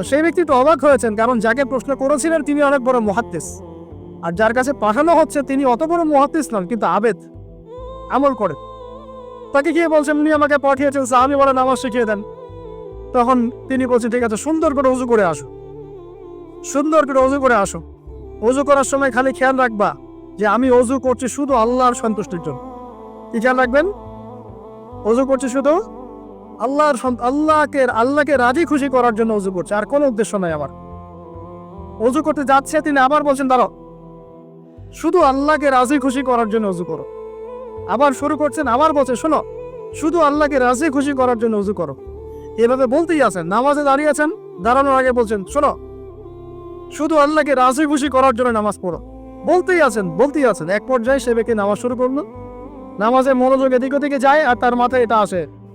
তো সেই ব্যক্তি একটু অবাক হয়েছেন, কারণ যাকে প্রশ্ন করেছিলেন তিনি অনেক বড় মহাদ্দেশ। আর যার কাছে পাঠানো হচ্ছে তিনি অত বড় মহাদ্দেশ নন, কিন্তু আবেদ, আমল করে। তাকে গিয়ে বলছেন, উনি আমাকে পাঠিয়েছেন সাহাবি বলে নামাজ শিখিয়ে দেন। তখন তিনি বলছেন, ঠিক আছে, সুন্দর করে উজু করে আসো। সুন্দর করে অজু করে আসো। অজু করার সময় খালি খেয়াল রাখবা যে আমি অজু করছি শুধু আল্লাহর সন্তুষ্টির জন্য। কি খেয়াল রাখবেন? অজু করছি শুধু আল্লাহর আল্লাহকে আল্লাহকে রাজি খুশি করার জন্য অজু করছে, আর কোনো উদ্দেশ্য নাই আমার। অজু করতে যাচ্ছে, তিনি আবার বলছেন, দাঁড়াও। শুধু আল্লাহকে রাজি খুশি করার জন্য অজু করো। আবার শুরু করছেন, আবার বলছে, শোনো, শুধু আল্লাহকে রাজি খুশি করার জন্য অজু করো। এভাবে বলতেই আছেন, নামাজে দাঁড়িয়ে আছেন, দাঁড়ানোর আগে বলছেন, শোনো, শুধু আল্লাহকে রাজি খুশি করার জন্য নামাজ পড়ো। বলতেই আছেন বলতেই আছেন, এক পর্যায়ে সে ব্যক্তি নামাজ শুরু করল। নামাজে মনোযোগ এদিক ওদিকে যায়, আর তার মাথায় এটা আসে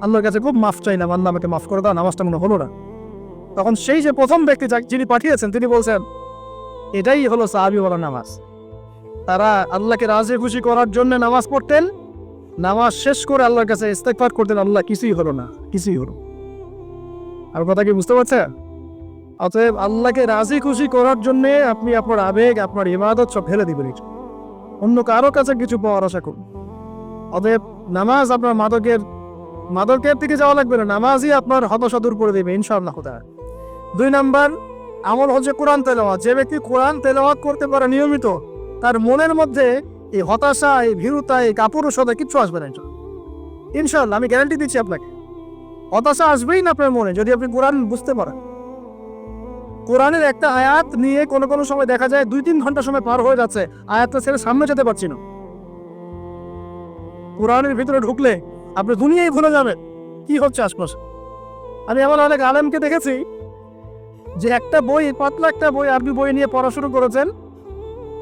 আল্লাহর কাছে খুব মাফ চাইলাম আল্লাহ আমাকে মাফ করে দাও, নামাজটা মনে হলো না। তখন সেই যে প্রথম ব্যক্তি যাকে- যিনি পাঠিয়েছেন, তিনি বলছেন, এটাই হলো সাহাবিওয়ালা নামাজ। তারা আল্লাহকে রাজি খুশি করার জন্য নামাজ পড়তেন, নামাজ শেষ করে আল্লাহর কাছে ইস্তেকফার করতেন, আল্লাহ কিছুই হলো না, কিছুই হলো আর কথা কি বুঝতে পারছেন? অতএব আল্লাহকে রাজি খুশি করার জন্য আপনি আপনার আবেগ, আপনার ইবাদত সব ফেলে দিবেন। অন্য কারও কাছে কিছু পাওয়ার আশা করুন। অতএব নামাজ আপনার মাদকের মাদকের দিকে যাওয়া লাগবে না, নামাজই আপনার হতাশা দূর করে দেবে, ইনশাআল্লাহ, খোদা। দুই নাম্বার, আমল হচ্ছে কোরআন তেলাওয়াত। যে ব্যক্তি কোরআন তেলাওয়াত করতে পারে নিয়মিত, তার মনের মধ্যে এই হতাশা, এই ভীরুতা, এই কাপুরুষতা কিচ্ছু আসবে না। ইনশাআল্লাহ। আমি গ্যারান্টি দিচ্ছি আপনাকে, হতাশা আসবেই না আপনার মনে, যদি আপনি কোরআন বুঝতে পারেন। কোরআনের একটা আয়াত নিয়ে কোনো কোনো সময় দেখা যায়, দুই তিন ঘণ্টা সময় পার হয়ে যাচ্ছে, আয়াতটা ছেড়ে সামনে যেতে পারছি না। কোরআনের ভিতরে ঢুকলে আপনি দুনিয়ায় ভুলে যাবেন। কি হচ্ছে আশপাশে? আমি এমন অনেক আলেমকে দেখেছি যে একটা বই, পাতলা একটা বই আরবি বই নিয়ে পড়া শুরু করেছেন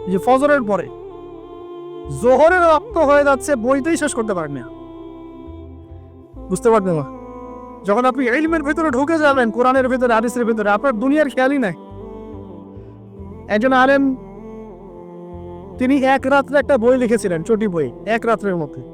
যে ফজরের পরে। জোহরের রক্ত হয়ে যাচ্ছে বইতেই শেষ করতে পারেন না। বুঝতে পারবেন না? যখন আপনি ইলমের ভিতরে ঢুকে যাবেন, কোরআনের ভিতরে, হাদিসের ভিতরে, আপনার দুনিয়ার খেয়ালই নাই। একজন আলেম, তিনি এক রাত্রে একটা বই লিখেছিলেন, চটি বই, এক রাত্রের মধ্যে।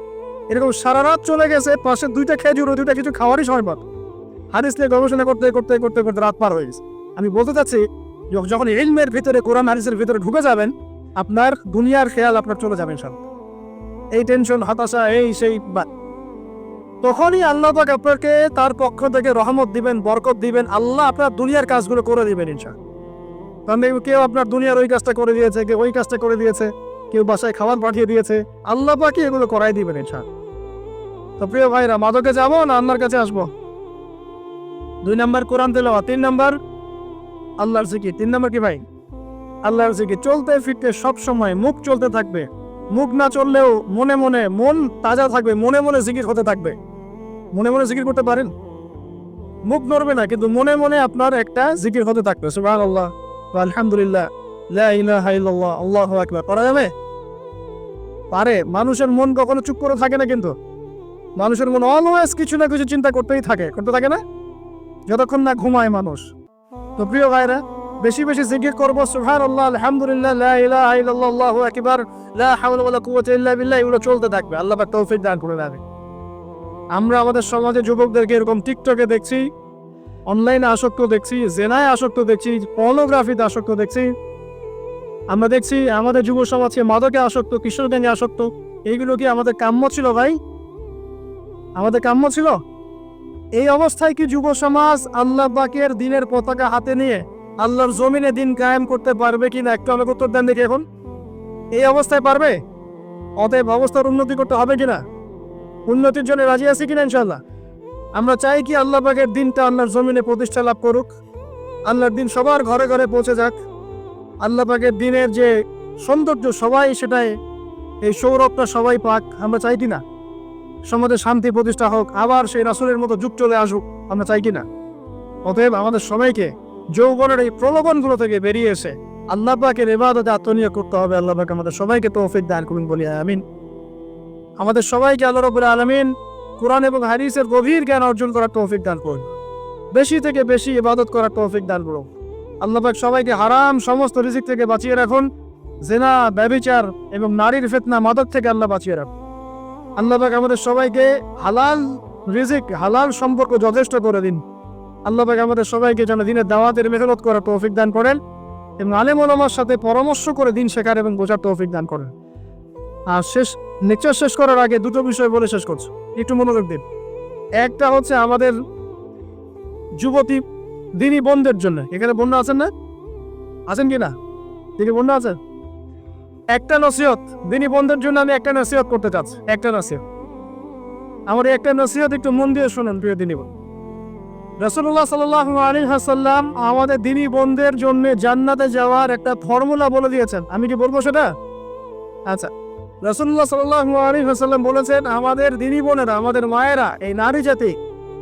এরকম সারা রাত চলে গেছে, পাশে দুইটা খেজুর দুইটা কিছু খাওয়ারই সময় পাত হাদিস নিয়ে গবেষণা করতে করতে করতে করতে রাত পার হয়ে গেছে। আমি বলতে চাচ্ছি যখন ইলমের ভিতরে, কোরআন হাদিসের ভিতরে ঢুকে যাবেন, আপনার দুনিয়ার খেয়াল আপনার চলে যাবেন সব এই টেনশন, হতাশা, এই সেই বা তখনই আল্লাহ পাক আপনাকে তার পক্ষ থেকে রহমত দিবেন, বরকত দিবেন, আল্লাহ আপনার দুনিয়ার কাজগুলো করে দিবেন ইনশা কারণ কেউ আপনার দুনিয়ার ওই কাজটা করে দিয়েছে, কেউ ওই কাজটা করে দিয়েছে। কেউ বাসায় খাবার পাঠিয়ে দিয়েছে। আল্লাহ পাকি এগুলো করাই দিবেন ইনশা তো প্রিয় ভাইরা, মাদকে যাব না আল্লাহর কাছে আসব? দুই নাম্বার কোরআন তেলাওয়া তিন নাম্বার আল্লাহর জিকির। তিন নম্বর কি ভাই? আল্লাহর জিকির। চলতে ফিরতে সব সময় মুখ চলতে থাকবে। মুখ না চললেও মনে মনে মন তাজা থাকবে, মনে মনে জিকির হতে থাকবে। মনে মনে জিকির করতে পারেন? মুখ নড়বে না, কিন্তু মনে মনে আপনার একটা জিকির হতে থাকবে। সুবহানাল্লাহ। বা আলহামদুলিল্লাহ। আল্লাহু আকবার। করা যাবে? পারে। মানুষের মন কখনো চুপ করে থাকে না কিন্তু। মানুষের মন অলওয়েজ কিছু না কিছু চিন্তা করতেই থাকে করতে থাকে না? যতক্ষণ না ঘুমায় মানুষ। তো প্রিয় ভাইরা বেশি বেশি জিকির করব আলহামদুলিল্লাহ ইল্লাল্লাহ, আল্লাহু ওয়ালা কুওয়াতা ইল্লা বিল্লাহ, এগুলো চলতে থাকবে। আল্লাহ তৌফিক দান করে দেবে আমরা আমাদের সমাজে যুবকদেরকে এরকম টিকটকে দেখছি, অনলাইনে আসক্ত দেখছি, জেনায় আসক্ত দেখছি, পর্নোগ্রাফিতে আসক্ত দেখছি আমরা দেখছি আমাদের যুব সমাজকে মাদকে আসক্ত, কিশোর গ্যাংয়ে আসক্ত। এইগুলো কি আমাদের কাম্য ছিল ভাই? আমাদের কাম্য ছিল? এই অবস্থায় কি যুব সমাজ আল্লাহ বাকের দিনের পতাকা হাতে নিয়ে আল্লাহর জমিনে দিন কায়েম করতে পারবে কিনা একটু আমাকে উত্তর দেন দেখি এখন। এই অবস্থায় পারবে? অতএব অবস্থার উন্নতি করতে হবে কিনা? উন্নতির জন্য রাজি আছি কিনা ইনশাল্লাহ আমরা চাই কি আল্লাহ পাকের দিনটা আল্লাহর জমিনে প্রতিষ্ঠা লাভ করুক। আল্লাহর দিন সবার ঘরে ঘরে পৌঁছে যাক। আল্লাহ দিনের যে সৌন্দর্য সবাই সেটাই, এই সৌরভটা সবাই পাক, আমরা চাই কি না? সমাজে শান্তি প্রতিষ্ঠা হোক, আবার সেই রাসুলের মতো যুগ চলে আসুক, আমরা চাই কি না? অতএব আমাদের সবাইকে যৌবনের এই প্রলোভনগুলো থেকে বেরিয়ে এসে আল্লাহ পাকের এবাদতে করতে হবে। আল্লাহ আমাদের সবাইকে তৌফিক দান করুন, বলি আমিন। আমাদের সবাইকে আল্লাহ রবুল আলমিন কোরআন এবং হারিসের গভীর জ্ঞান অর্জন করার তৌফিক দান করুন। বেশি থেকে বেশি ইবাদত করার তৌফিক দান করুন। আল্লাহ পাক সবাইকে হারাম সমস্ত রিজিক থেকে বাঁচিয়ে রাখুন। জেনা ব্যবিচার এবং নারীর ফেতনা মাদক থেকে আল্লাহ বাঁচিয়ে রাখুন। আল্লাপাক আমাদের সবাইকে হালাল রিজিক, হালাল সম্পর্ক যথেষ্ট করে দিন। আল্লাপাক আমাদের সবাইকে যেন দিনের দাওয়াতের মেহনত করার তৌফিক দান করেন এবং আলেম ওলামার সাথে পরামর্শ করে দিন শেখার এবং বোঝার তৌফিক দান করেন। আর শেষ, লেকচার শেষ করার আগে দুটো বিষয় বলে শেষ করছি। একটু মনোযোগ দিন। একটা হচ্ছে আমাদের যুবতী দিনী বোনদের জন্য। এখানে বন্যা আছেন না? আছেন কি না? দিনী বন্যা আছেন একটা নসিহত। দিনী বোনদের জন্য আমি একটা নসিহত করতে চাচ্ছি। একটা নসিহত। আমার একটা নসিহত একটু মন দিয়ে শোনেন, প্রিয় দিনী বোন। রসুল্লাহ সাল্লাহ আলী হাসাল্লাম আমাদের দিনী বোনদের জন্য জান্নাতে যাওয়ার একটা ফর্মুলা বলে দিয়েছেন। আমি কি বলব সেটা? আচ্ছা। রসুল্লাহ সাল্লাহ আলী হাসাল্লাম বলেছেন, আমাদের দিনী বোনেরা, আমাদের মায়েরা, এই নারী জাতি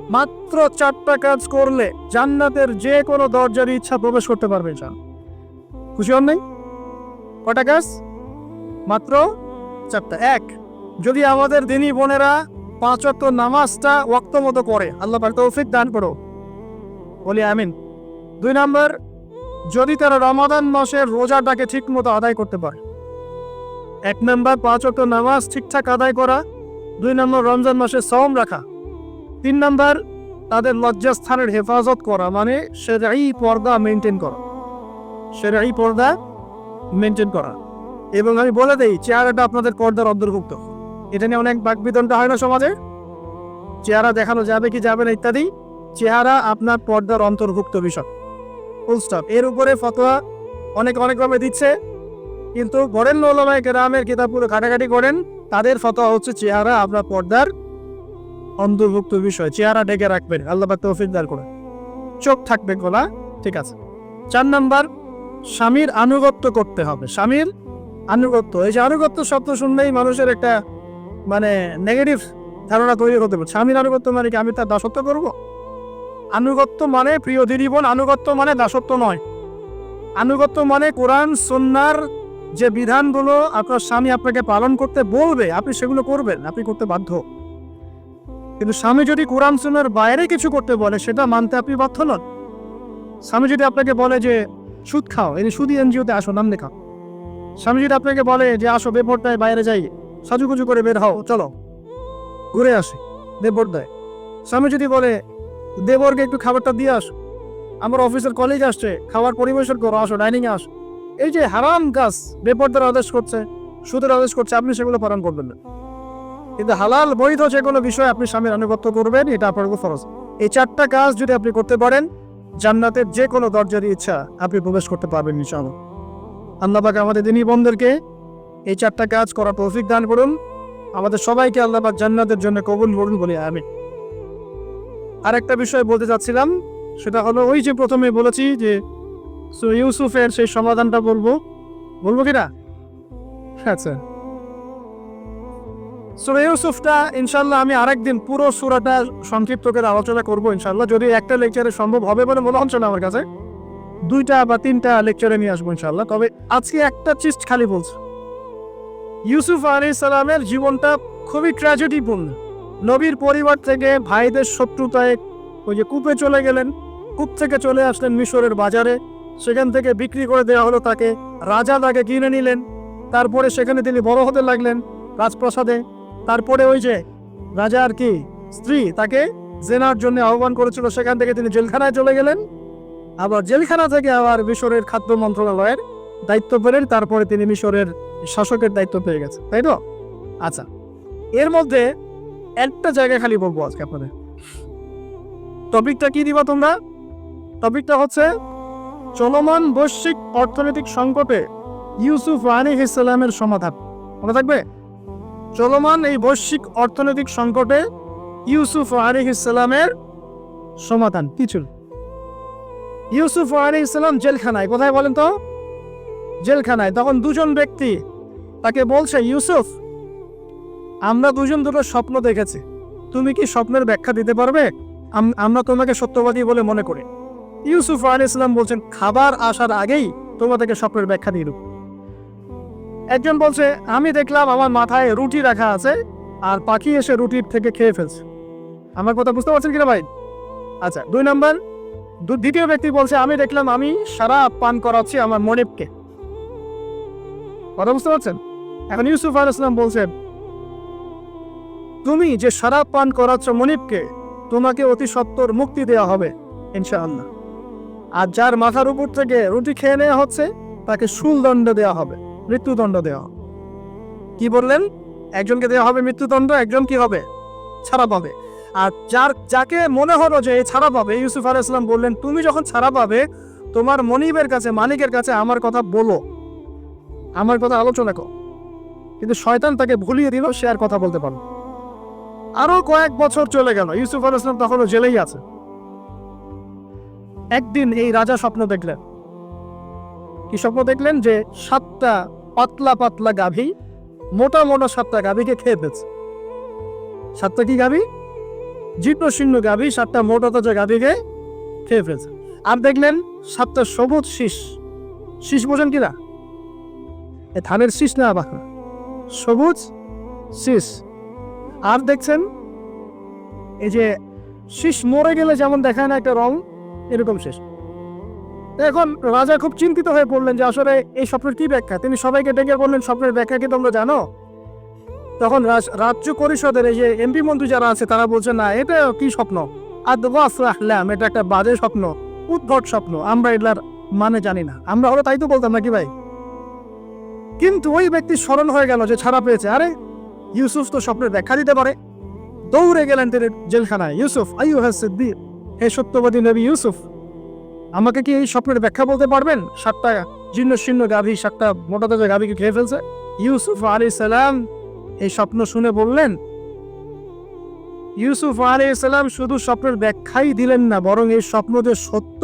মাত্র চারটা কাজ করলে জান্নাতের যে কোনো দরজার ইচ্ছা প্রবেশ করতে পারবে ইনশাল খুশি হন নাই? কটা কাজ? মাত্র চারটা। এক, যদি আমাদের দিনী বোনেরা পাঁচ ওয়াক্ত নামাজটা ওক্ত মতো করে, আল্লাহ পাক তৌফিক দান করো বলি আমিন। দুই নম্বর, যদি তারা রমাদান মাসের রোজাটাকে ঠিক মতো আদায় করতে পারে। এক নম্বর, পাঁচ ওয়াক্ত নামাজ ঠিকঠাক আদায় করা। দুই নম্বর, রমজান মাসে সম রাখা। তিন নাম্বার, তাদের লজ্জাস্থানের হেফাজত করা মানে সেরাই পর্দা মেনটেন করা। সেরাই পর্দা মেনটেন করা। এবং আমি বলে দিই, চেহারাটা আপনাদের পর্দার অন্তর্ভুক্ত। এটা নিয়ে অনেক বাকবিতনটা হয় না সমাজে? চেহারা দেখানো যাবে কি যাবে না ইত্যাদি? চেহারা আপনার পর্দার অন্তর্ভুক্ত বিষয়। ফুল স্টপ এর উপরে ফতোয়া অনেক অনেকভাবে দিচ্ছে। কিন্তু গড়েন লোলামায় গ্রামের কিতাবগুলো ঘাটাঘাটি করেন তাদের ফতোয়া হচ্ছে চেহারা আপনার পর্দার অন্তর্ভুক্ত বিষয়, চেহারা ডেকে রাখবেন। আল্লাহ তৌফিক দান করে চোখ থাকবে গলা, ঠিক আছে। চার নাম্বার, স্বামীর আনুগত্য করতে হবে। স্বামীর আনুগত্য, এই যে আনুগত্য শব্দ শুনলেই মানুষের একটা মানে নেগেটিভ ধারণা তৈরি হতে পারে। স্বামীর আনুগত্য মানে কি, আমি তার দাসত্ব করব? আনুগত্য মানে প্রিয় দিদিবোন আনুগত্য মানে দাসত্ব নয়। আনুগত্য মানে কোরআন সন্ন্যার যে বিধানগুলো আপনার স্বামী আপনাকে পালন করতে বলবে, আপনি সেগুলো করবেন, আপনি করতে বাধ্য। কিন্তু স্বামী যদি কোরআন সুন্নার বাইরে কিছু করতে বলে, সেটা মানতে আপনি বাধ্য নন। স্বামী যদি আপনাকে বলে যে, সুদ খাও, এই সুদি এনজিওতে আসো, নাম লেখাও। স্বামী যদি আপনাকে বলে যে, আসো বেপরটায় বাইরে যাই, সাজুগুজু করে বের হও, চলো, ঘুরে আসি দেবরদায় স্বামী যদি বলে, দেবরকে একটু খাবারটা দিয়ে আসো, আমার অফিসের কলেজ আসছে খাবার পরিবেশন করো, আসো ডাইনিংয়ে আসো। এই যে হারাম কাজ, বেপরদার আদেশ করছে, সুদের আদেশ করছে, আপনি সেগুলো পালন করবেন না। কিন্তু হালাল, বৈধ যে কোনো বিষয়ে আপনি স্বামীর আনুগত্য করবেন, এটা আপনার ফরজ। এই চারটা কাজ যদি আপনি করতে পারেন, জান্নাতের যে কোনো দরজার ইচ্ছা আপনি প্রবেশ করতে পারবেন, ইনশাআল্লাহ। আল্লাহ পাক আমাদের দিনী বন্ধুদেরকে এই চারটা কাজ করার তৌফিক দান করুন। আমাদের সবাইকে আল্লাহ পাক জান্নাতের জন্য কবুল করুন বলি আমি আরেকটা বিষয় বলতে চাচ্ছিলাম, সেটা হলো ওই যে প্রথমে বলেছি যে ইউসুফের সেই সমাধানটা বলব। বলব কিনা আচ্ছা সুরা ইউসুফটা ইনশাল্লাহ আমি আরেকদিন পুরো সুরাটা সংক্ষিপ্ত করে আলোচনা করব ইনশাল্লাহ যদি একটা লেকচারে সম্ভব হবে বলে মনে হচ্ছে না আমার কাছে, দুইটা বা তিনটা লেকচারে নিয়ে আসব ইনশাল্লাহ তবে আজকে একটা চিজ খালি বলছে। ইউসুফ আলী সালামের জীবনটা খুবই ট্র্যাজেডিপূর্ণ নবীর পরিবার থেকে ভাইদের শত্রুতায় ওই যে কূপে চলে গেলেন, কূপ থেকে চলে আসলেন মিশরের বাজারে। সেখান থেকে বিক্রি করে দেওয়া হলো তাকে, রাজা তাকে কিনে নিলেন। তারপরে সেখানে তিনি বড় হতে লাগলেন রাজপ্রাসাদে। তারপরে ওই যে রাজা আর কি স্ত্রী তাকে জেনার জন্য আহ্বান করেছিল, সেখান থেকে তিনি জেলখানায় চলে গেলেন। আবার জেলখানা থেকে আবার মিশরের খাদ্য মন্ত্রণালয়ের দায়িত্ব পেলেন, তারপরে তিনি মিশরের শাসকের দায়িত্ব পেয়ে গেছে তাই তো? আচ্ছা এর মধ্যে একটা জায়গা খালি বলব আজকে আপনাদের। টপিকটা কি দিবা তোমরা? টপিকটা হচ্ছে চলমান বৈশ্বিক অর্থনৈতিক সংকটে ইউসুফ আলী ইসলামের সমাধান। মনে থাকবে? চলমান এই বৈশ্বিক অর্থনৈতিক সংকটে ইউসুফ আলী ইসলামের সমাধান কিছু ইউসুফ আলী ইসলাম জেলখানায়, কোথায় বলেন তো? জেলখানায়। তখন দুজন ব্যক্তি তাকে বলছে, ইউসুফ, আমরা দুজন দুটো স্বপ্ন দেখেছি। তুমি কি স্বপ্নের ব্যাখ্যা দিতে পারবে? আমরা তোমাকে সত্যবাদী বলে মনে করি। ইউসুফ আলী ইসলাম বলছেন, খাবার আসার আগেই তোমাদেরকে স্বপ্নের ব্যাখ্যা দিয়ে দেব। একজন বলছে, আমি দেখলাম আমার মাথায় রুটি রাখা আছে, আর পাখি এসে রুটির থেকে খেয়ে ফেলছে। আমার কথা বুঝতে পারছেন কিনা ভাই? আচ্ছা দুই নম্বর দ্বিতীয় ব্যক্তি বলছে, আমি দেখলাম আমি সারা পান করাচ্ছি আমার মনিবকে। কথা বুঝতে পারছেন? এখন ইউসুফ আল ইসলাম বলছে, তুমি যে সারা পান করাচ্ছ মনিবকে, তোমাকে অতি সত্তর মুক্তি দেওয়া হবে, ইনশাআল্লাহ। আর যার মাথার উপর থেকে রুটি খেয়ে নেওয়া হচ্ছে, তাকে শুলদণ্ড দেওয়া হবে। মৃত্যুদণ্ড দেওয়া। কি বললেন? একজনকে দেওয়া হবে মৃত্যুদণ্ড, একজন কি হবে? ছাড়া পাবে। আর যার, যাকে মনে হলো যে ছাড়া পাবে, ইউসুফ আলাহ ইসলাম বললেন, তুমি যখন ছাড়া পাবে, তোমার মনিবের কাছে, মালিকের কাছে আমার কথা বলো। আমার কথা আলোচনা করো। কিন্তু শয়তান তাকে ভুলিয়ে দিল, সে আর কথা বলতে পারল আরও কয়েক বছর চলে গেল, ইউসুফ আল ইসলাম তখনও জেলেই আছে। একদিন এই রাজা স্বপ্ন দেখলেন। কি স্বপ্ন দেখলেন? যে সাতটা পাতলা পাতলা গাভী, মোটা মোটা সাতটা গাভীকে খেয়ে ফেলছে। সাতটা কি গাভী? জীর্ণ শীর্ণ গাভী, সাতটা মোটা তাজা গাভীকে খেয়ে ফেলছে। আর দেখলেন সাতটা সবুজ শীষ। শীষ বোঝেন কিনা? এ ধানের শীষ না আবার সবুজ শীষ। আর দেখছেন, এই যে শীষ মরে গেলে যেমন দেখায় না একটা রং, এরকম শেষ। এখন রাজা খুব চিন্তিত হয়ে পড়লেন যে আসলে এই স্বপ্নের কি ব্যাখ্যা? তিনি সবাইকে ডেকে বললেন, স্বপ্নের ব্যাখ্যা কি তোমরা জানো? তখন রাজ- রাজ্য পরিষদের এই যে এমপি মন্ত্রী যারা আছে, তারা বলছে, না, এটা কি স্বপ্ন? রাখলাম এটা একটা বাজে স্বপ্ন, উদ্ভট স্বপ্ন, আমরা এগুলার মানে জানি না। আমরা হলো তাই তো বলতাম নাকি ভাই? কিন্তু ওই ব্যক্তি স্মরণ হয়ে গেল যে ছাড়া পেয়েছে। আরে, ইউসুফ তো স্বপ্নের ব্যাখ্যা দিতে পারে। দৌড়ে গেলেন তিনি জেলখানায়। ইউসুফ আইয়ু হাসিদ্দিন হে সত্যবাদী নবী ইউসুফ আমাকে কি এই স্বপ্নের ব্যাখ্যা বলতে পারবেন? সাতটা জীর্ণ শীর্ণ গাভী, সাতটা মোটা তাজা গাভীকে খেয়ে ফেলছে। ইউসুফ আলী সালাম এই স্বপ্ন শুনে বললেন, ইউসুফ আলী সালাম শুধু স্বপ্নের ব্যাখ্যাই দিলেন না, বরং এই স্বপ্ন যে সত্য,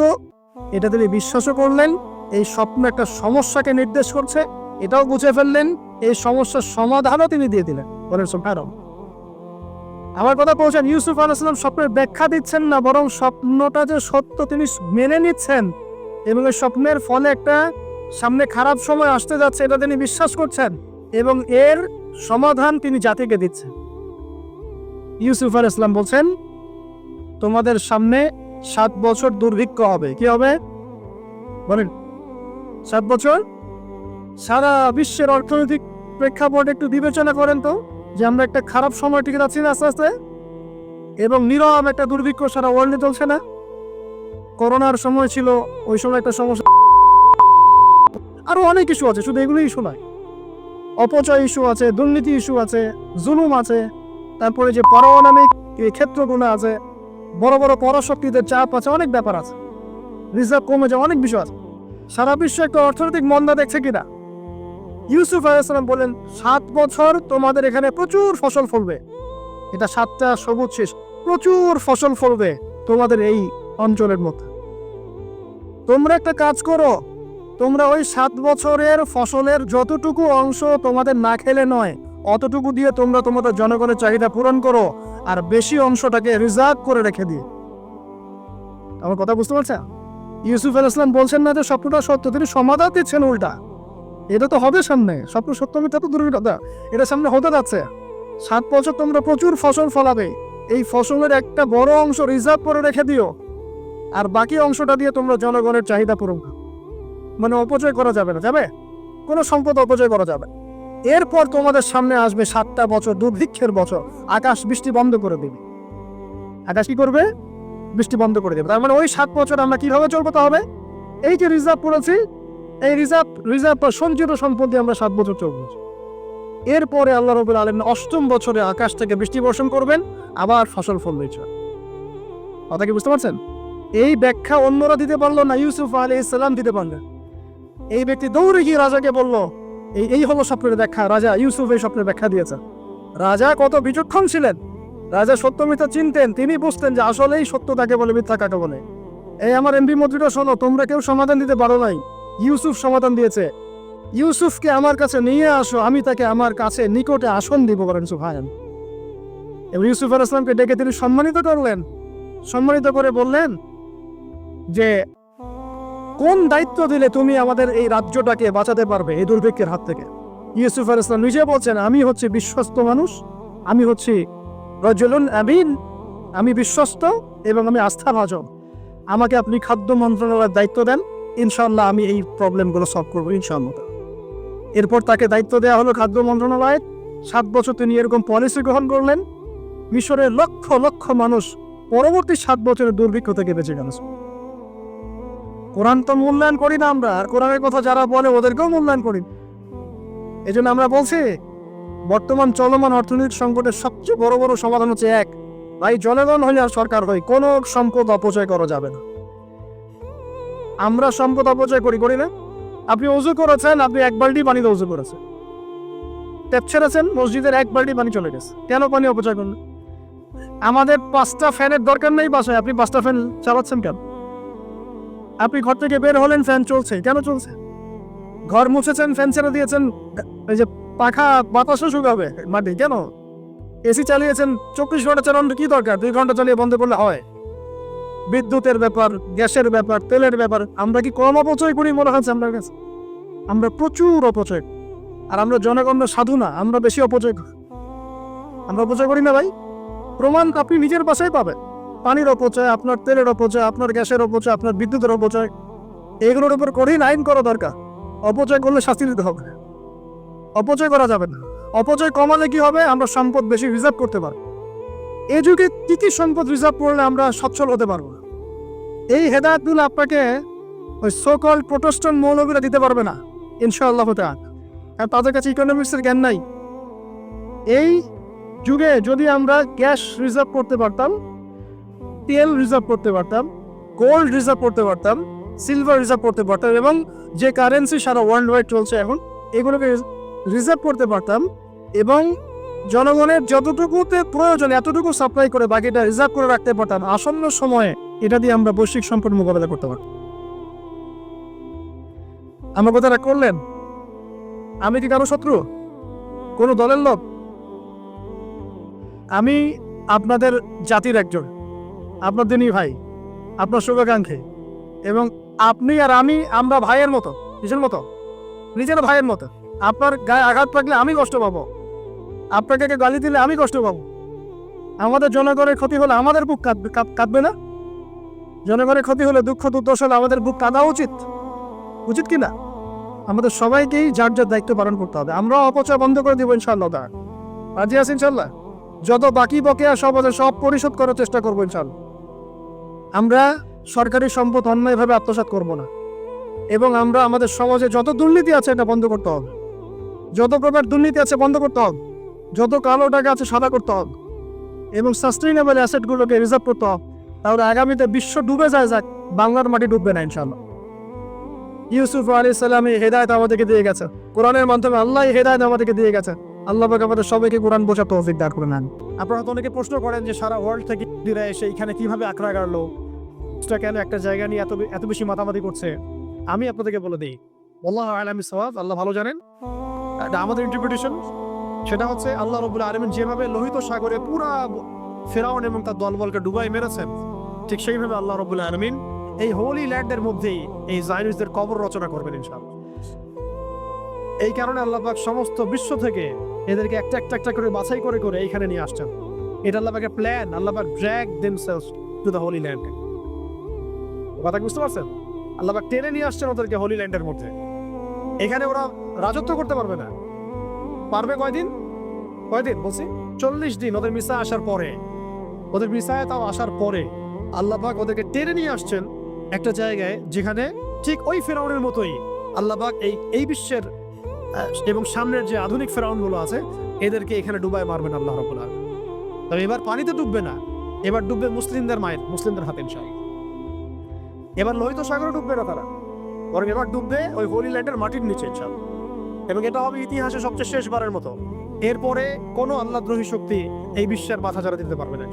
এটা তিনি বিশ্বাসও করলেন। এই স্বপ্ন একটা সমস্যাকে নির্দেশ করছে। এটাও বুঝে ফেললেন, এই সমস্যার সমাধানও তিনি দিয়ে দিলেন। বলেন সুবহানাল্লাহ। আমার কথা পৌঁছান, ইউসুফ আলাইসালাম স্বপ্নের ব্যাখ্যা দিচ্ছেন না, বরং স্বপ্নটা যে সত্য তিনি মেনে নিচ্ছেন এবং এই স্বপ্নের ফলে একটা সামনে খারাপ সময় আসতে যাচ্ছে, এটা তিনি বিশ্বাস করছেন এবং এর সমাধান তিনি জাতিকে দিচ্ছেন। ইউসুফ আল ইসলাম বলছেন, তোমাদের সামনে সাত বছর দুর্ভিক্ষ হবে। কি হবে? বলেন। সাত বছর? সারা বিশ্বের অর্থনৈতিক প্রেক্ষাপট একটু বিবেচনা করেন তো। যে আমরা একটা খারাপ সময় টিকে যাচ্ছি না আস্তে আস্তে, এবং নীরব একটা দুর্ভিক্ষ সারা ওয়ার্ল্ডে চলছে না। করোনার সময় ছিল, ওই সময় একটা সমস্যা। আরও অনেক ইস্যু আছে, শুধু এগুলো ইস্যু নয়। অপচয় ইস্যু আছে, দুর্নীতি ইস্যু আছে, জুলুম আছে, তারপরে যে পারমাণবিক ক্ষেত্রগুলো আছে, বড় বড় পরাশক্তিদের চাপ আছে, অনেক ব্যাপার আছে। রিজার্ভ কমে যাওয়া অনেক বিষয় আছে। সারা বিশ্ব একটা অর্থনৈতিক মন্দা দেখছে কিনা? ইউসুফ আলাইসালাম বলেন, সাত বছর তোমাদের এখানে প্রচুর ফসল ফলবে। এটা সাতটা সবুজ শেষ, প্রচুর ফসল ফলবে তোমাদের এই অঞ্চলের মধ্যে। তোমরা একটা কাজ করো, তোমরা ওই সাত বছরের ফসলের যতটুকু অংশ তোমাদের না খেলে নয়, অতটুকু দিয়ে তোমরা তোমাদের জনগণের চাহিদা পূরণ করো আর বেশি অংশটাকে রিজার্ভ করে রেখে দিও। আমার কথা বুঝতে পারছেন? ইউসুফ আল ইসলাম বলছেন না যে স্বপ্নটা সত্য, তিনি সমাধান দিচ্ছেন উল্টা। এটা তো হবে সামনে। স্বপ্ন সত্য মিথ্যা তো দূরের কথা এটা সামনে হতে যাচ্ছে। সাত বছর তোমরা প্রচুর ফসল ফলাবে। এই ফসলের একটা বড় অংশ রিজার্ভ করে রেখে দিও। আর বাকি অংশটা দিয়ে তোমরা জনগণের চাহিদা পূরণ। মানে অপচয় করা যাবে না, যাবে? কোনো সম্পদ অপচয় করা যাবে এরপর তোমাদের সামনে আসবে সাতটা বছর দুর্ভিক্ষের বছর। আকাশ বৃষ্টি বন্ধ করে দেবে। আকাশ কি করবে? বৃষ্টি বন্ধ করে দেবে। তার মানে ওই সাত বছর আমরা কীভাবে চলবো তাহলে এই যে রিজার্ভ করেছি এই রিজার্ভ রিজার্ভ বা সঞ্চিত সম্পত্তি আমরা সাত বছর চলবো এরপরে আল্লাহ রবুল আলম অষ্টম বছরে আকাশ থেকে বৃষ্টি বর্ষণ করবেন, আবার ফসল ফল রয়েছে কথা কি বুঝতে পারছেন? এই ব্যাখ্যা অন্যরা দিতে পারল না, ইউসুফ আলী ইসলাম দিতে পারলেন। এই ব্যক্তি দৌড়ে গিয়ে রাজাকে বলল, এই এই হলো স্বপ্নের ব্যাখ্যা, রাজা ইউসুফ এই স্বপ্নের ব্যাখ্যা দিয়েছেন। রাজা কত বিচক্ষণ ছিলেন। রাজা সত্য মিথ্যা চিনতেন, তিনি বুঝতেন যে আসলেই সত্য তাকে বলে, মিথ্যা কাকে বলে। এই আমার এমপি মন্ত্রীরা শোনো, তোমরা কেউ সমাধান দিতে পারো নাই। ইউসুফ সমাধান দিয়েছে। ইউসুফকে আমার কাছে নিয়ে আসো, আমি তাকে আমার কাছে নিকটে আসন দিব বলেন সুফায়ন এবং ইউসুফ আল ইসলামকে ডেকে তিনি সম্মানিত করলেন। সম্মানিত করে বললেন যে, কোন দায়িত্ব দিলে তুমি আমাদের এই রাজ্যটাকে বাঁচাতে পারবে এই দুর্ভিক্ষের হাত থেকে? ইউসুফ আল ইসলাম নিজে বলছেন, আমি হচ্ছে বিশ্বস্ত মানুষ, আমি হচ্ছি রজলুন আমিন, আমি বিশ্বস্ত এবং আমি আস্থাভাজন। আমাকে আপনি খাদ্য মন্ত্রণালয়ের দায়িত্ব দেন। ইনশাল্লাহ আমি এই প্রবলেমগুলো সলভ করব ইনশাল্লাহ এরপর তাকে দায়িত্ব দেওয়া হলো খাদ্য মন্ত্রণালয়ের। সাত বছর তিনি এরকম পলিসি গ্রহণ করলেন। মিশরের লক্ষ লক্ষ মানুষ পরবর্তী সাত বছরের দুর্ভিক্ষ থেকে বেঁচে গেল। কোরআন তো মূল্যায়ন করি না আমরা, আর কোরআনের কথা যারা বলে ওদেরকেও মূল্যায়ন করি এই জন্য আমরা বলছি, বর্তমান চলমান অর্থনৈতিক সংকটের সবচেয়ে বড় বড় সমাধান হচ্ছে এক, ভাই জনগণ হলে আর সরকার হয়, কোনো সম্পদ অপচয় করা যাবে না। আমরা সম্পদ অপচয় করি করি না। আপনি অজু করেছেন, আপনি এক বালতি পানিতে অজু করেছেন। ট্যাপ ছেড়েছেন, মসজিদের এক বালতি পানি চলে গেছে। কেন পানি অপচয় করলেন আমাদের পাঁচটা ফ্যানের দরকার নেই বাসায়। আপনি পাঁচটা ফ্যান চালাচ্ছেন কেন? আপনি ঘর থেকে বের হলেন, ফ্যান চলছে। কেন চলছে? ঘর মুছেছেন, ফ্যান ছেড়ে দিয়েছেন। এই যে পাখা বাতাসও শুকাবে মাটি, কেন? এসি চালিয়েছেন, চব্বিশ ঘণ্টা চালানোর কি দরকার? দুই ঘণ্টা চালিয়ে বন্ধ করলে হয়। বিদ্যুতের ব্যাপার, গ্যাসের ব্যাপার, তেলের ব্যাপার, আমরা কি কম অপচয় করি মনে হচ্ছে আপনার কাছে? আমরা প্রচুর অপচয়। আর আমরা জনগণ সাধু না, আমরা বেশি অপচয় করি। আমরা অপচয় করি না ভাই। প্রমাণ আপনি নিজের বাসায় পাবেন। পানির অপচয়, আপনার তেলের অপচয়, আপনার গ্যাসের অপচয়, আপনার বিদ্যুতের অপচয়। এগুলোর উপর কঠিন আইন করা দরকার। অপচয় করলে শাস্তি দিতে হবে। অপচয় করা যাবে না। অপচয় কমালে কি হবে? আমরা সম্পদ বেশি রিজার্ভ করতে পারব। এই যুগে কি কি সম্পদ রিজার্ভ করলে আমরা সচ্ছল হতে পারব? এই হেদায়তগুলো আপনাকে ওই সোকল প্রোটেস্টন মৌলবীরা দিতে পারবে না, ইনশাআল্লাহ তাআলা। কারণ তাদের কাছে ইকোনমিক্সের জ্ঞান নাই। এই যুগে যদি আমরা গ্যাস রিজার্ভ করতে পারতাম, তেল রিজার্ভ করতে পারতাম গোল্ড রিজার্ভ করতে পারতাম সিলভার রিজার্ভ করতে পারতাম এবং যে কারেন্সি সারা ওয়ার্ল্ড ওয়াইড চলছে এখন, এগুলোকে রিজার্ভ করতে পারতাম এবং জনগণের যতটুকুতে প্রয়োজন, এতটুকু সাপ্লাই করে বাকিটা রিজার্ভ করে রাখতে পারতাম। আসন্ন সময়ে এটা দিয়ে আমরা বৈশ্বিক সংকট মোকাবেলা করতে পারতাম আমার কথাটা করলেন? আমি কি কারও শত্রু? কোনো দলের লোক? আমি আপনাদের জাতির একজন। আপনার দিনই ভাই। আপনার শুভাকাঙ্ক্ষী। এবং আপনি আর আমি, আমরা ভাইয়ের মতো, নিজের মতো, নিজের ভাইয়ের মতো। আপনার গায়ে আঘাত লাগলে আমি কষ্ট পাবো। আপনাকে গালি দিলে আমি কষ্ট পাবো। আমাদের জনগণের ক্ষতি হলে আমাদের বুক কাঁদবে কাঁদ- কাঁদবে না? জনগণের ক্ষতি হলে দুঃখ দুর্দশ হলে আমাদের বুক কাঁদা উচিত। উচিত কি না? আমাদের সবাইকেই যার যার দায়িত্ব পালন করতে হবে। আমরা অপচয় বন্ধ করে দিব ইনশাল্লাহ তার রাজি ইনশাল্লাহ যত বাকি বকেয়া সব আছে, সব পরিশোধ করার চেষ্টা করব ইনশাল্লাহ আমরা সরকারি সম্পদ অন্যায়ভাবে আত্মসাৎ করব না। এবং আমরা আমাদের সমাজে যত দুর্নীতি আছে, এটা বন্ধ করতে হবে। যত প্রকার দুর্নীতি আছে, বন্ধ করতে হবে। যত কালো টাকা আছে সাদা করতে হবে। এবং সাস্টেইনেবল অ্যাসেটগুলোকে রিজার্ভ করতে হবে। তাহলে আগামীতে বিশ্ব ডুবে যায় যাক, বাংলার মাটি ডুববে না ইনশাল্লাহ ইউসুফ আলী সাল্লাম এই হেদায়ত আমাদেরকে দিয়ে গেছে। কোরআনের মাধ্যমে আল্লাহ হেদায়ত আমাদেরকে দিয়ে গেছে। আল্লাহ পাক আমাদের সবাইকে কোরআন বোঝা তৌফিক দান করে নেন আপনারা তো অনেকে প্রশ্ন করেন যে সারা ওয়ার্ল্ড থেকে দিরা এসে এখানে কীভাবে আঁকড়া গাড়লো? কেন একটা জায়গা নিয়ে এত এত বেশি মাতামাতি করছে? আমি আপনাদেরকে বলে দিই। আল্লাহ আলম সওয়াব, আল্লাহ ভালো জানেন। আমাদের ইন্টারপ্রিটেশন সেটা হচ্ছে আল্লাহ রবুল আলমিন যেভাবে লোহিত সাগরে পুরা ফেরাউন এবং তার দলবলকে ডুবাই মেরেছেন, ঠিক সেইভাবে আল্লাহ রবুল আলমিন এই হোলি ল্যান্ডের মধ্যেই এই জাইনিসদের কবর রচনা করবেন ইনশাআল্লাহ। এই কারণে আল্লাহ পাক সমস্ত বিশ্ব থেকে এদেরকে একটা একটা একটা করে বাছাই করে করে এইখানে নিয়ে আসছেন। এটা আল্লাহ পাকের প্ল্যান আল্লাহ পাক drag themselves to the holy land কথা বুঝতে পারছেন? আল্লাহ পাক টেনে নিয়ে আসছেন ওদেরকে হোলি ল্যান্ডের মধ্যে। এখানে ওরা রাজত্ব করতে পারবে না। পারবে কয়দিন? কয়দিন? বলছি, চল্লিশ দিন ওদের মিসা আসার পরে। ওদের মিসায় তাও আসার পরে। আল্লাহ পাক ওদেরকে টেনে নিয়ে আসছেন একটা জায়গায় যেখানে ঠিক ওই ফেরাউনের মতোই আল্লাহ পাক এই এই বিশ্বের এবং সামনের যে আধুনিক ফেরাউনগুলো আছে, এদেরকে এখানে ডুবায় মারবেন আল্লাহ রব্বুল আলামিন। তবে এবার পানিতে ডুববে না। এবার ডুববে মুসলিমদের মায়ের, মুসলিমদের হাতে ইনশাআল্লাহ। এবার লোহিত সাগরে ডুববে না তারা। বরং এবার ডুববে ওই হোলি ল্যান্ডের মাটির নিচে ইনশাআল্লাহ। এবং এটা হবে ইতিহাসে সবচেয়ে শেষবারের মতো। এরপরে কোনো আল্লাহদ্রোহী শক্তি এই বিশ্বের মাথা চারা দিতে পারবে না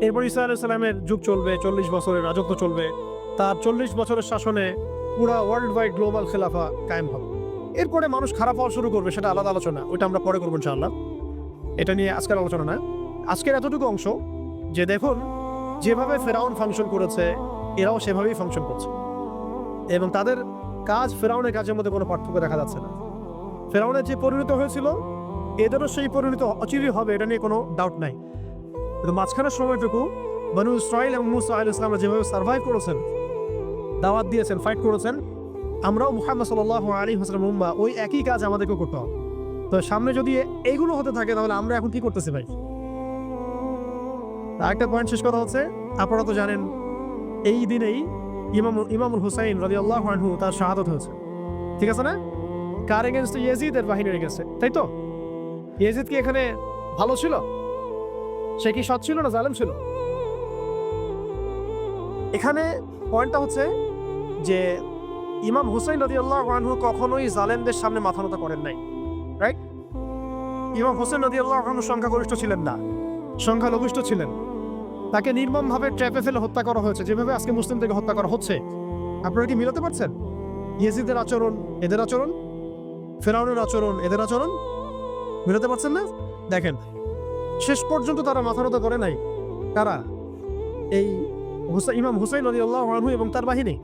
এরপর ইসা আলাইসাল্লামের যুগ চলবে, চল্লিশ বছরের রাজত্ব চলবে। তার চল্লিশ বছরের শাসনে পুরা ওয়ার্ল্ড ওয়াইড গ্লোবাল খেলাফা কায়েম হবে। এরপরে মানুষ খারাপ হওয়া শুরু করবে, সেটা আলাদা আলোচনা। ওইটা আমরা পরে করব, ইনশাআল্লাহ। এটা নিয়ে আজকের আলোচনা না। আজকের এতটুকু অংশ যে দেখুন, যেভাবে ফেরাউন ফাংশন করেছে, এরাও সেভাবেই ফাংশন করছে। এবং তাদের কাজ ফেরাউনের কাজের মধ্যে কোনো পার্থক্য দেখা যাচ্ছে না। ফেরাউনের যে পরিণত হয়েছিল, এদেরও সেই পরিণত অচিরই হবে, এটা নিয়ে কোনো ডাউট নাই। কিন্তু মাঝখানের সময়টুকু বানু ইসরাইল এবং মুসা আল ইসলামরা যেভাবে সার্ভাইভ করেছেন, দাওয়াত দিয়েছেন ফাইট করেছেন, আমরাও মুহাম্মদ সাল্লাহ আলী হাসলাম মুম্বা ওই একই কাজ আমাদেরকেও করতে হবে। তো সামনে যদি এইগুলো হতে থাকে, তাহলে আমরা এখন কি করতেছি ভাই? আরেকটা পয়েন্ট শেষ কথা হচ্ছে, আপনারা তো জানেন, এই দিনেই ইমাম ইমামুল হুসাইন রাজি আল্লাহ তার শাহাদত হয়েছে। ঠিক আছে না? কার এগেনস্টে ইয়েজিদের বাহিনীর এগেনস্টে তাই তো? ইয়েজিদ কি এখানে ভালো ছিল? সে কি সৎ ছিল না জালেম ছিল? এখানে পয়েন্টটা হচ্ছে যে ইমাম হুসাইন রদি আল্লাহ আনহু কখনোই জালেমদের সামনে মাথা নত করেন নাই রাইট ইমাম হোসেন নদী আল্লাহ সংখ্যাগরিষ্ঠ ছিলেন না, সংখ্যালঘিষ্ঠ ছিলেন। তাকে নির্মমভাবে ট্র্যাপে ফেলে হত্যা করা হয়েছে। যেভাবে আজকে মুসলিমদেরকে হত্যা করা হচ্ছে। আপনারা কি মিলাতে পারছেন? ইয়েজিদের আচরণ, এদের আচরণ? ফেরাউনের আচরণ, এদের আচরণ? মিলাতে পারছেন না? দেখেন, শেষ পর্যন্ত তারা মাথা নত করে নাই। কারা? এই ইমাম হুসাইন নদী আল্লাহ আনহু এবং তার বাহিনী।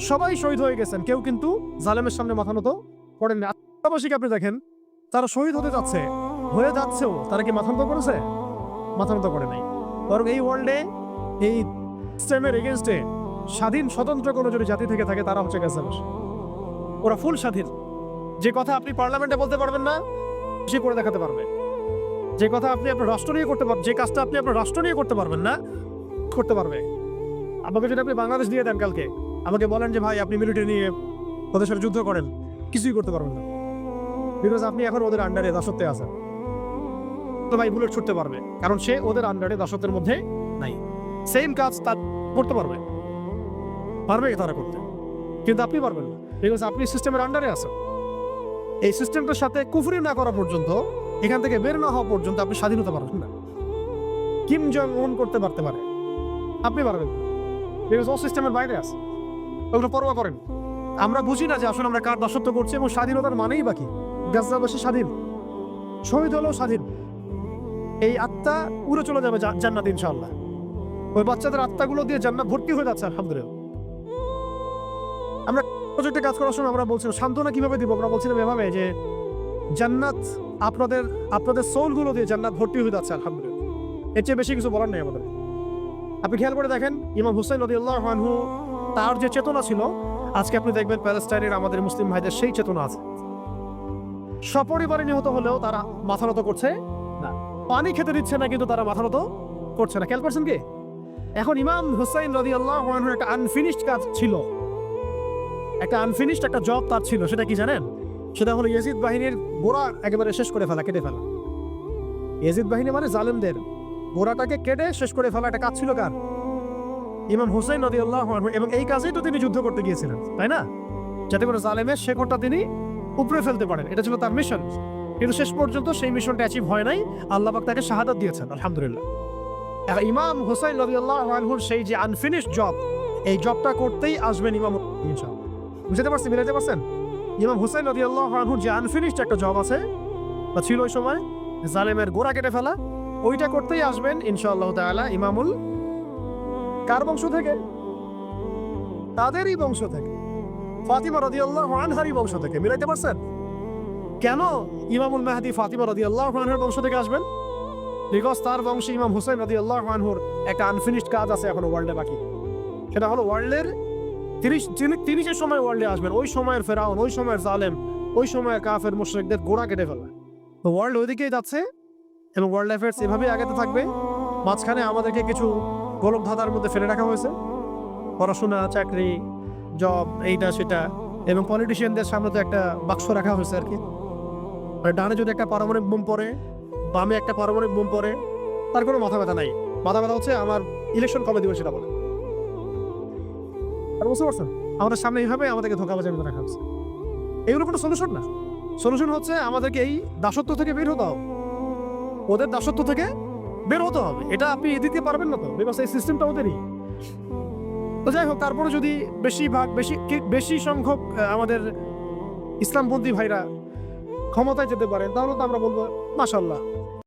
সবাই শহীদ হয়ে গেছেন। কেউ কিন্তু জালেমের সামনে মাথা নত করেন না আত্মাবাসিক আপনি দেখেন? তারা শহীদ হতে যাচ্ছে। হয়ে যাচ্ছেও। তারা কি মাথা নত করেছে? মাথা নত করে নাই। বরং এই ওয়ার্ল্ডে এই সিস্টেমের এগেনস্টে স্বাধীন, স্বতন্ত্র কোনো যদি জাতি থেকে থাকে, তারা হচ্ছে গ্যাসাস ওরা ফুল স্বাধীন। যে কথা আপনি পার্লামেন্টে বলতে পারবেন না, সে করে দেখাতে পারবে। যে কথা আপনি আপনার রাষ্ট্র নিয়ে করতে পারবেন যে কাজটা আপনি আপনার রাষ্ট্র নিয়ে করতে পারবেন না, করতে পারবে। আমাকে যদি আপনি বাংলাদেশ দিয়ে দেন কালকে, আমাকে বলেন যে, ভাই, আপনি মিলিটারি নিয়ে ওদের সাথে যুদ্ধ করেন। কিছুই করতে পারবেন না। বিকজ আপনি এখন ওদের আন্ডারে দাসত্বে আছেন। তো ভাই বুলেট ছুটতে পারবে। কারণ সে ওদের আন্ডারে দাসত্বের মধ্যে নাই। সেম কাজ তার করতে পারবে। পারবে তারা করতে? কিন্তু আপনি পারবেন না। বিকজ আপনি সিস্টেমের আন্ডারে আছেন। এই সিস্টেমটার সাথে কুফরি না করা পর্যন্ত, এখান থেকে বের না হওয়া পর্যন্ত আপনি স্বাধীন হতে পারবেন না। কিম জং উন করতে পারতে পারে। আপনি পারবেন বিকজ ও সিস্টেমের বাইরে আছে। ওগুলো পরোয়া করেন। আমরা বুঝি না যে আসলে আমরা কার দাসত্ব করছি এবং স্বাধীনতার মানেই বাকি গাজাবাসী স্বাধীন। শহীদ হলেও স্বাধীন। এই আত্মা উড়ে চলে যাবে জান্নাত ইনশাআল্লাহ। ওই বাচ্চাদের আত্মাগুলো দিয়ে জান্নাত ভর্তি হয়ে যাচ্ছে, আলহামদুলিল্লাহ। আমরা প্রজেক্টে কাজ করার সময় আমরা বলছিলাম, সান্ত্বনা কীভাবে দিব? আমরা বলছিলাম এভাবে যে, জান্নাত আপনাদের আপনাদের সোলগুলো দিয়ে জান্নাত ভর্তি হয়ে যাচ্ছে, আলহামদুলিল্লাহ। এর চেয়ে বেশি কিছু বলার নেই আমাদের। আপনি খেয়াল করে দেখেন, ইমাম হুসাইন নদী আল্লাহ আনহু তার যে চেতনা ছিল, আজকে আপনি দেখবেন প্যালেস্টাইনের আমাদের মুসলিম ভাইদের সেই চেতনা আছে। সপরিবারে নিহত হলেও তারা মাথা নত করছে পানি খেতে দিচ্ছে না কিন্তু তারা মাথা নত করছে না। খেয়াল করছেন কি? এখন ইমাম হুসাইন রদি আল্লাহ একটা আনফিনিশড কাজ ছিল। একটা আনফিনিশড একটা জব তার ছিল, সেটা কি জানেন? সেটা হলো ইয়েজিদ বাহিনীর গোড়া একেবারে শেষ করে ফেলা, কেটে ফেলা। ইয়েজিদ বাহিনী মানে জালেমদের গোড়াটাকে কেটে শেষ করে ফেলা একটা কাজ ছিল কার? ইমাম হুসাইন নদী আল্লাহ এবং এই কাজেই তো তিনি যুদ্ধ করতে গিয়েছিলেন, তাই না? যাতে করে জালেমের শেকড়টা তিনি উপরে ফেলতে পারেন। এটা ছিল তার মিশন কিন্তু শেষ পর্যন্ত সেই মিশনটা অ্যাচিভ হয় নাই। আল্লাহ পাক তাকে শাহাদাত দিয়েছেন, আলহামদুলিল্লাহ। ইমাম হোসাইন রবিউল্লাহ আনহুর সেই যে আনফিনিশড জব এই জবটা করতেই আসবেন ইমাম বুঝতে পারছেন, মিলাইতে পারছেন? ইমাম হুসাইন রবিউল্লাহ আনহুর যে আনফিনিশড একটা জব আছে, বা ছিল ওই সময়, জালেমের গোড়া কেটে ফেলা, ওইটা করতেই আসবেন ইনশাআল্লাহ তাআলা ইমামুল কার বংশ থেকে? তাদেরই বংশ থেকে। ফাতিমা রদিয়াল্লাহ আনহারই বংশ থেকে, মিলাইতে পারছেন? কেন ইমামুল মেহাদি ফাতিমা রদিয়াল্লাহ আনহার বংশ থেকে আসবেন? বিকজ তার বংশে ইমাম হুসাইন রদিয়াল্লাহ আনহুর একটা আনফিনিশড কাজ আছে এখনও ওয়ার্ল্ডে বাকি। সেটা হলো ওয়ার্ল্ডের তিরিশ তিনি সময় ওয়ার্ল্ডে আসবেন। ওই সময়ের ফেরাউন, ওই সময়ের জালেম, ওই সময়ের কাফের, মুশরিকদের গোড়া কেটে ফেলা তো ওয়ার্ল্ড ওইদিকেই যাচ্ছে এবং ওয়ার্ল্ড অ্যাফেয়ার্স এভাবেই আগাতে থাকবে। মাঝখানে আমাদেরকে কিছু গোলক ধাঁধার মধ্যে ফেলে রাখা হয়েছে। পড়াশোনা, চাকরি জব এইটা, সেটা এবং পলিটিশিয়ানদের সামনে তো একটা বাক্স রাখা হয়েছে আর কি। মানে ডানে যদি একটা পারমাণবিক বোম পড়ে, বামে একটা পারমাণবিক বোম পড়ে, তার কোনো মাথা ব্যথা নাই। মাথা ব্যথা হচ্ছে আমার ইলেকশন কবে দিবে সেটা বলে বুঝতে পারছেন? আমাদের সামনে এইভাবে আমাদেরকে ধোকাবাজের মধ্যে রাখা হচ্ছে। এগুলো কোনো সলিউশন না। সলিউশন হচ্ছে আমাদেরকে এই দাসত্ব থেকে বের হতে হবে। ওদের দাসত্ব থেকে বের হতে হবে। এটা আপনি দিতে পারবেন না তো বিকজ এই সিস্টেমটা ওদেরই। তো যাই হোক, তারপরে যদি বেশিরভাগ, বেশি বেশি সংখ্যক আমাদের ইসলামপন্থী ভাইরা ক্ষমতায় যেতে পারেন তাহলে তো আমরা বলব মাশাল্লাহ